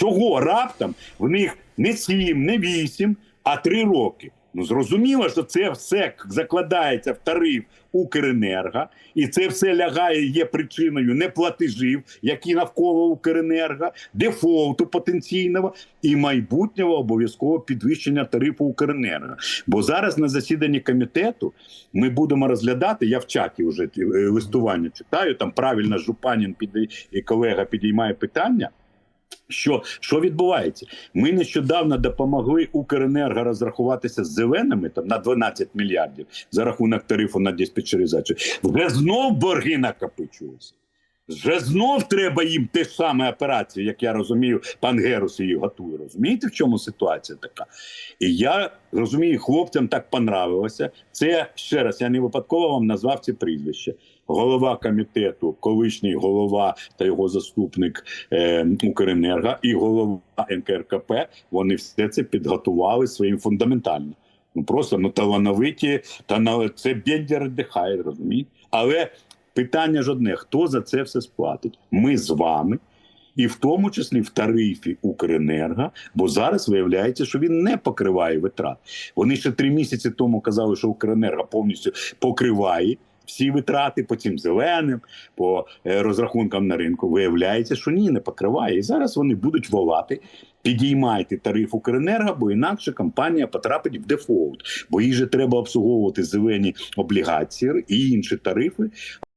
Чого раптом в них не 7, не 8, а 3 роки? Ну зрозуміло, що це все закладається в тариф Укренерго, і це все лягає, є причиною неплатежів, які навколо Укренерго, дефолту потенційного і майбутнього обов'язкового підвищення тарифу Укренерго. Бо зараз на засіданні комітету ми будемо розглядати. Я в чаті вже е, листування читаю. Там правильно Жупанін піде і колега підіймає питання. Що, що відбувається? Ми нещодавно допомогли Укренерго розрахуватися з зеленими там на 12 мільярдів за рахунок тарифу на диспетчеризацію. Вже знов борги накопичуються. Вже знов треба їм те саме операції, як я розумію, пан Герус її готує. Розумієте, в чому ситуація така? І я розумію, хлопцям так понравилося. Це ще раз, я не випадково вам назвав ці прізвища. Голова комітету, колишній голова та його заступник е, Укренерго і голова НКРКП. Вони все це підготували своїм фундаментально. Ну просто ну талановиті, та на це Бендер дихає, розумієте? Але питання ж одне: хто за це все сплатить? Ми з вами. І в тому числі в тарифі Укренерго, бо зараз виявляється, що він не покриває витрат. Вони ще три місяці тому казали, що Укренерго повністю покриває всі витрати по цим зеленим, по е, розрахункам на ринку. Виявляється, що ні, не покриває. І зараз вони будуть волати. Підіймайте тариф Укренерго, бо інакше компанія потрапить в дефолт, бо їй же треба обслуговувати зелені облігації і інші тарифи.